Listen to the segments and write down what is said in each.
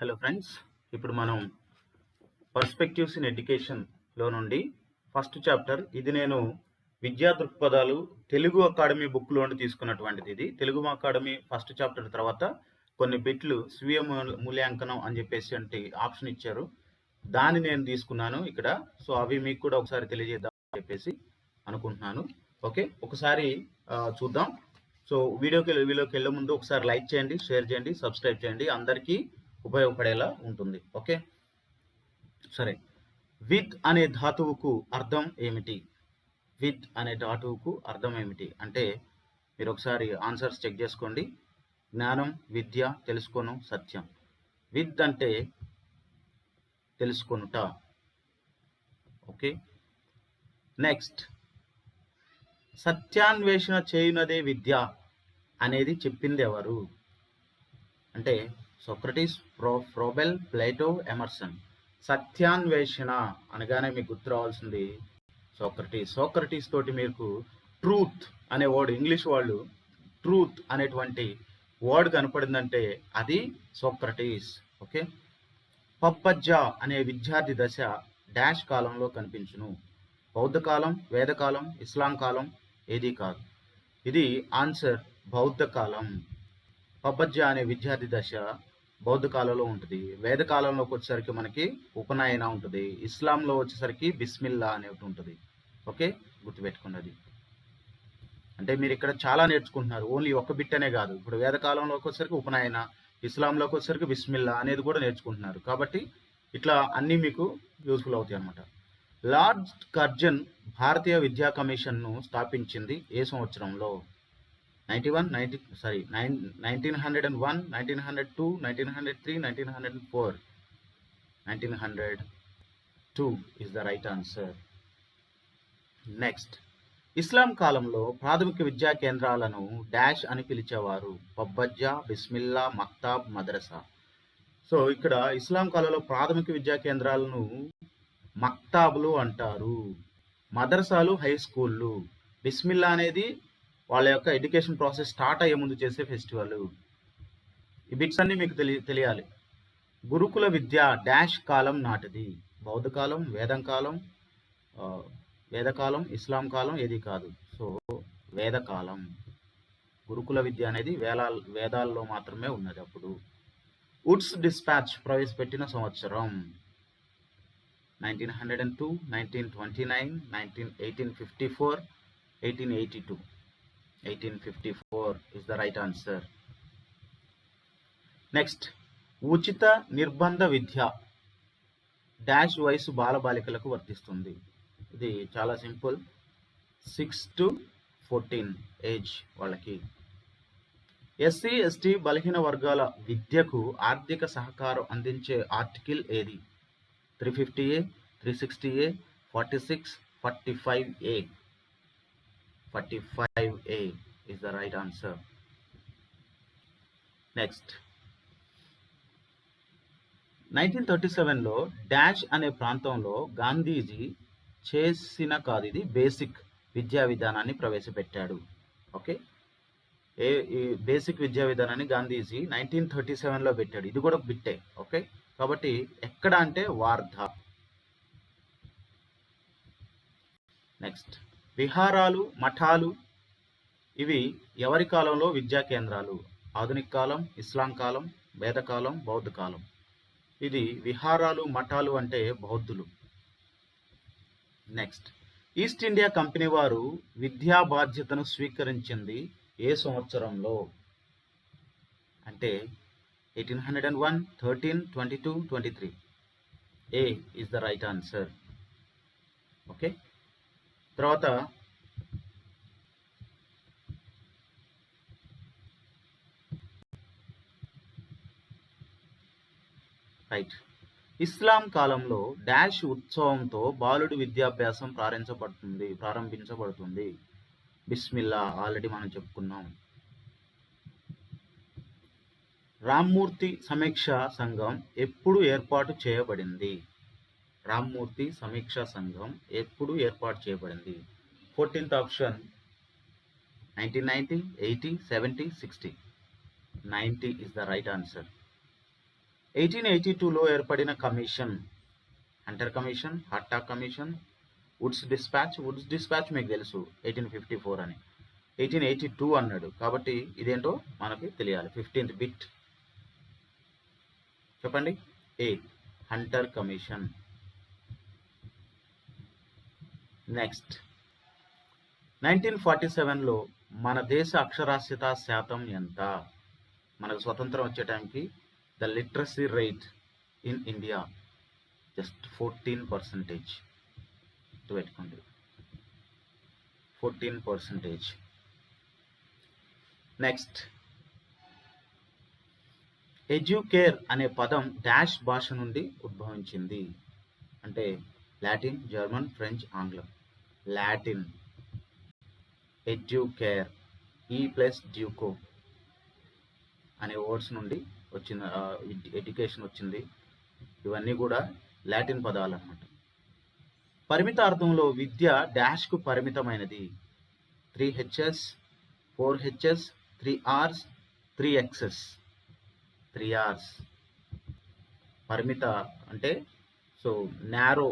Hello friends ఇప్పుడు మనం perspectives in ఎడ్యుకేషన్లో నుండి ఫస్ట్ చాప్టర్ ఇది నేను విద్యా దృక్పథాలు తెలుగు అకాడమీ బుక్లో నుండి తీసుకున్నటువంటిది ఇది. తెలుగు అకాడమీ ఫస్ట్ చాప్టర్ తర్వాత కొన్ని బిట్లు స్వీయ మూల్యాంకనం అని చెప్పేసి అంటే ఆప్షన్ ఇచ్చారు. దాన్ని నేను తీసుకున్నాను ఇక్కడ. సో అవి మీకు కూడా ఒకసారి తెలియజేద్దాం అని చెప్పేసి అనుకుంటున్నాను. ఓకే? ఒకసారి చూద్దాం. సో వీడియోకి వీడియోకి వెళ్ళే ముందు ఒకసారి లైక్ చేయండి షేర్ చేయండి సబ్స్క్రైబ్ చేయండి. అందరికీ ఉపయోగపడేలా ఉంటుంది. ఓకే? సరే. విత్ అనే ధాతువుకు అర్థం ఏమిటి? విత్ అనే ధాతువుకు అర్థం ఏమిటి? అంటే మీరు ఒకసారి ఆన్సర్స్ చెక్ చేసుకోండి. జ్ఞానం విద్య తెలుసుకోను సత్యం. విత్ అంటే తెలుసుకొనుట. ఓకే? నెక్స్ట్. సత్యాన్వేషణ చేయునదే విద్య అనేది చెప్పింది ఎవరు? అంటే సోక్రటీస్ ప్రో ఫ్రోబెల్ ప్లేటో ఎమర్సన్. సత్యాన్వేషణ అనగానే మీకు గుర్తు రావాల్సింది సోక్రటీస్. సోక్రటీస్ తోటి మీకు ట్రూత్ అనే వర్డ్ ఇంగ్లీష్ వాళ్ళు ట్రూత్ అనేటువంటి వర్డ్ కనపడిందంటే అది సోక్రటీస్. ఓకే? పప్పజ్జ అనే విద్యార్థి దశ డాష్ కాలంలో కనిపించును. బౌద్ధ కాలం వేదకాలం ఇస్లాం కాలం ఏది కాదు. ఇది ఆన్సర్ బౌద్ధ కాలం. పబ్బజ్జ అనే విద్యార్థి దశ బౌద్ధ కాలంలో ఉంటుంది. వేద కాలంలోకి వచ్చేసరికి మనకి ఉపనయన ఉంటుంది. ఇస్లాంలో వచ్చేసరికి బిస్మిల్లా అనేటి ఉంటుంది. ఓకే? గుర్తుపెట్టుకున్నది. అంటే మీరు ఇక్కడ చాలా నేర్చుకుంటున్నారు. ఓన్లీ ఒక బిట్ అనే కాదు. ఇప్పుడు వేద కాలంలోకి వచ్చేసరికి ఉపనయన ఇస్లాంలోకి వచ్చేసరికి బిస్మిల్లా అనేది కూడా నేర్చుకుంటున్నారు. కాబట్టి ఇట్లా అన్నీ మీకు యూస్ఫుల్ అవుతాయి అన్నమాట. లార్డ్ కర్జన్ భారతీయ విద్యా కమిషన్ను స్థాపించింది ఏ సంవత్సరంలో? Ninety one ninety sorry nine nineteen hundred and one nineteen hundred two nineteen hundred three nineteen hundred and four. Nineteen hundred two is the right answer next ఇస్లాం కాలంలో ప్రాథమిక విద్యా కేంద్రాలను డాష్ అని పిలిచేవారు బబ్బజ్జా బిస్మిల్లా మక్తాబ్ మద్రసా. సో ఇక్కడ ఇస్లాం కాలంలో ప్రాథమిక విద్యా కేంద్రాలను మక్తాబులు అంటారు. మదర్సాలు హై స్కూళ్ళు. బిస్మిల్లా అనేది వాళ్ళ యొక్క ఎడ్యుకేషన్ ప్రాసెస్ స్టార్ట్ అయ్యే ముందు చేసే ఫెస్టివల్. ఈ బిట్స్ అన్ని మీకు తెలియ తెలియాలి. గురుకుల విద్య డాష్ కాలం నాటిది. బౌద్ధ కాలం వేదం కాలం వేదకాలం ఇస్లాం కాలం ఏది కాదు. సో వేదకాలం గురుకుల విద్య అనేది వేలా వేదాల్లో మాత్రమే ఉన్నది అప్పుడు. వుడ్స్ డిస్పాచ్ ప్రవేశపెట్టిన సంవత్సరం. Nineteen hundred and two nineteen twenty nine nineteen eighteen fifty four eighteen eighty two. Eighteen fifty four is the right answer next ఉచిత నిర్బంధ విద్య. డాష్ వయసు బాలబాలికలకు వర్తిస్తుంది. ఇది చాలా simple. Six to fourteen age వాళ్ళకి. ఎస్సీ ఎస్టీ బలహీన వర్గాల విద్యకు ఆర్థిక సహకారం అందించే ఆర్టికల్ ఏది? Three fifty A three sixty A forty six forty five A forty five A is the right answer next nineteen thirty సెవెన్లో డాష్ అనే ప్రాంతంలో గాంధీజీ చేసిన కాదు ఇది బేసిక్ విద్యా విధానాన్ని ప్రవేశపెట్టాడు. ఓకే? ఏ ఈ బేసిక్ విద్యా విధానాన్ని గాంధీజీ నైన్టీన్ థర్టీ సెవెన్లో పెట్టాడు. ఇది కూడా బిట్టే ఓకే? కాబట్టి ఎక్కడ అంటే వార్ధ. నెక్స్ట్ విహారాలు మఠాలు ఇవి ఎవరి కాలంలో విద్యా కేంద్రాలు? ఆధునిక కాలం ఇస్లాం కాలం వేదకాలం బౌద్ధ కాలం. ఇది విహారాలు మఠాలు అంటే బౌద్ధులు. నెక్స్ట్. ఈస్ట్ ఇండియా కంపెనీ వారు విద్యా బాధ్యతను స్వీకరించింది ఏ సంవత్సరంలో? అంటే eighteen hundred and one thirteen twenty two twenty three. A is the right answer okay? తర్వాత రైట్ ఇస్లాం కాలంలో డాష్ ఉత్సవంతో బాలుడి విద్యాభ్యాసం ప్రారంభించబడుతుంది ప్రారంభించబడుతుంది. బిస్మిల్లా ఆల్రెడీ మనం చెప్పుకున్నాం. రామ్మూర్తి సమీక్ష సంఘం ఎప్పుడు ఏర్పాటు చేయబడింది? రామ్మూర్తి సమీక్షా సంఘం ఎప్పుడు ఏర్పాటు చేయబడింది? Fourteenth option nineteen ninety eighty seventy sixty. Ninety is the right answer eighteen eighty టూలో ఏర్పడిన commission Hunter commission హట్టా commission Wood's dispatch Wood's dispatch మీకు తెలుసు ఎయిటీన్ ఫిఫ్టీ ఫోర్ అని. ఎయిటీన్ ఎయిటీ టూ అన్నాడు. కాబట్టి ఇదేంటో మనకి తెలియాలి. ఫిఫ్టీన్త్ బిట్ చెప్పండి. A Hunter commission. Next nineteen forty సెవెన్లో మన దేశ అక్షరాస్యత శాతం ఎంత? మనకు స్వతంత్రం వచ్చే టైంకి the literacy rate in India just fourteen percentage పెట్టుకోండి. ఫోర్టీన్ పర్సంటేజ్ నెక్స్ట్ ఎడ్యుకేర్ అనే పదం డాష్ భాష నుండి ఉద్భవించింది. అంటే లాటిన్ జర్మన్ ఫ్రెంచ్ ఆంగ్లం. Latin. Educare e plus duco అనే వర్డ్స్ నుండి వచ్చిన ఎడ్యుకేషన్ వచ్చింది. ఇవన్నీ కూడా లాటిన్ పదాలు అన్నమాట పరిమిత అర్థంలో విద్య డాష్కు పరిమితమైనది. Three Hs four Hs three Rs three Xs. Three Rs. పరిమిత అంటే so narrow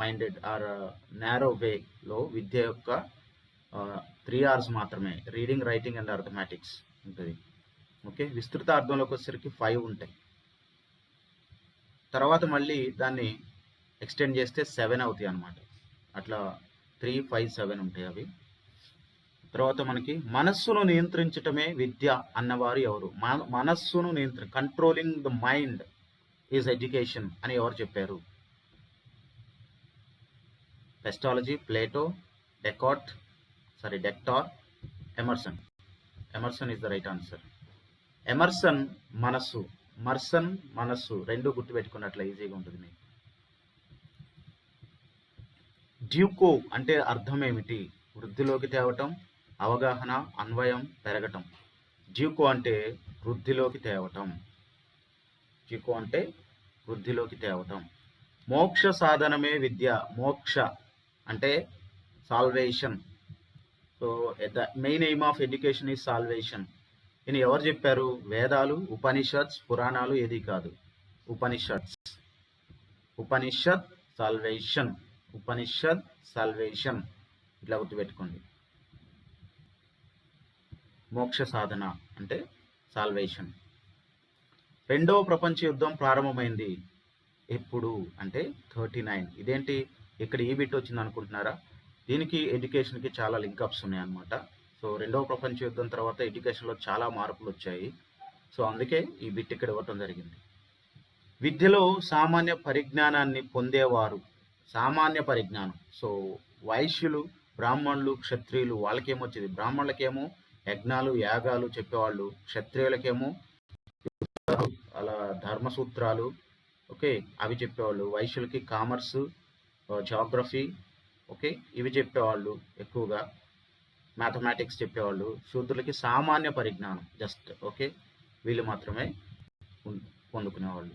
minded or narrow వేలో విద్య యొక్క త్రీ ఆర్స్ మాత్రమే. రీడింగ్ రైటింగ్ అండ్ అర్థమెటిక్స్ ఉంటుంది. ఓకే? విస్తృత అర్థంలోకి వచ్చేసరికి ఫైవ్ ఉంటాయి. తర్వాత మళ్ళీ దాన్ని ఎక్స్టెండ్ చేస్తే సెవెన్ అవుతాయి అన్నమాట. అట్లా త్రీ ఫైవ్ సెవెన్ ఉంటాయి అవి. తర్వాత మనకి మనస్సును నియంత్రించటమే విద్య అన్నవారు ఎవరు? మన- మనస్సును నియంత్ర controlling the mind is education అని ఎవరు చెప్పారు? Pestalozzi Plato Descartes sorry Descartes Emerson Emerson is the right answer Emerson మనస్సు మర్సన్ మనస్సు రెండు గుర్తుపెట్టుకున్నట్లు ఈజీగా ఉంటుంది మీకు. డ్యూకో అంటే అర్థం ఏమిటి వృద్ధిలోకి తేవటం అవగాహన అన్వయం పెరగటం. డ్యూకో అంటే వృద్ధిలోకి తేవటం. డ్యూకో అంటే వృద్ధిలోకి తేవటం. మోక్ష సాధనమే విద్య. మోక్ష అంటే salvation. So the main aim of education is salvation. ఇది ఎవరు చెప్పారు? వేదాలు ఉపనిషత్స్ పురాణాలు ఏది కాదు. ఉపనిషత్స్. ఉపనిషత్ సాల్వేషన్ ఉపనిషత్ సాల్వేషన్ ఇట్లా గుర్తుపెట్టుకోండి. మోక్ష సాధన అంటే సాల్వేషన్ రెండవ ప్రపంచ యుద్ధం ప్రారంభమైంది. ఎప్పుడు? అంటే థర్టీ నైన్ ఇదేంటి? ఇక్కడ ఈ బిట్ వచ్చింది అనుకుంటున్నారా దీనికి ఎడ్యుకేషన్కి చాలా లింకప్స్ ఉన్నాయి అన్నమాట సో రెండవ ప్రపంచ యుద్ధం తర్వాత ఎడ్యుకేషన్లో చాలా మార్పులు వచ్చాయి సో అందుకే ఈ బిట్ ఇక్కడ ఇవ్వటం జరిగింది. విద్యలో సామాన్య పరిజ్ఞానాన్ని పొందేవారు సామాన్య పరిజ్ఞానం. సో వైశ్యులు బ్రాహ్మణులు క్షత్రియులు వాళ్ళకేమొచ్చేది? బ్రాహ్మణులకేమో యజ్ఞాలు యాగాలు చెప్పేవాళ్ళు క్షత్రియులకేమో అలా ధర్మసూత్రాలు ఓకే అవి చెప్పేవాళ్ళు. వైశ్యులకి కామర్స్ జాగ్రఫీ ఓకే ఇవి చెప్పేవాళ్ళు ఎక్కువగా. మ్యాథమెటిక్స్ చెప్పేవాళ్ళు శూద్రులకి సామాన్య పరిజ్ఞానం జస్ట్ ఓకే వీళ్ళు మాత్రమే పొందుకునేవాళ్ళు.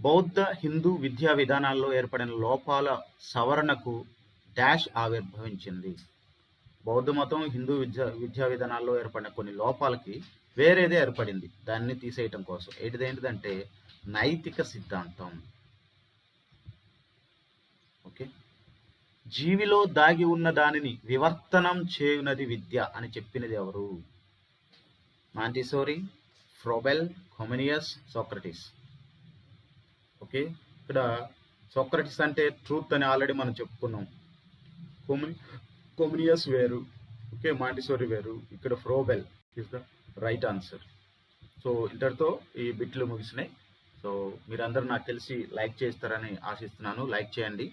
బౌద్ధ హిందూ విద్యా విధానాల్లో ఏర్పడిన లోపాల సవరణకు డాష్ ఆవిర్భవించింది. బౌద్ధ మతం హిందూ విద్యా విద్యా విధానాల్లో ఏర్పడిన కొన్ని లోపాలకి వేరేదే ఏర్పడింది. దాన్ని తీసేయటం కోసం. ఏంటిదేంటిదంటే నైతిక సిద్ధాంతం ఓకే జీవిలో దాగి ఉన్న దానిని వివర్తనం చేయునది విద్య అని చెప్పినది ఎవరు? Montessori Froebel Comenius Socrates. Okay? ఇక్కడ సోక్రటిస్ అంటే ట్రూత్ అని ఆల్రెడీ మనం చెప్పుకున్నాం. కొమిని కొమినియస్ వేరు. ఓకే? మాంటిసోరీ వేరు. ఇక్కడ Froebel is the right answer so ఇంతటితో ఈ బిట్లు ముగిసినాయి. సో మీరందరూ నాకు తెలిసి లైక్ చేస్తారని ఆశిస్తున్నాను. లైక్ చేయండి.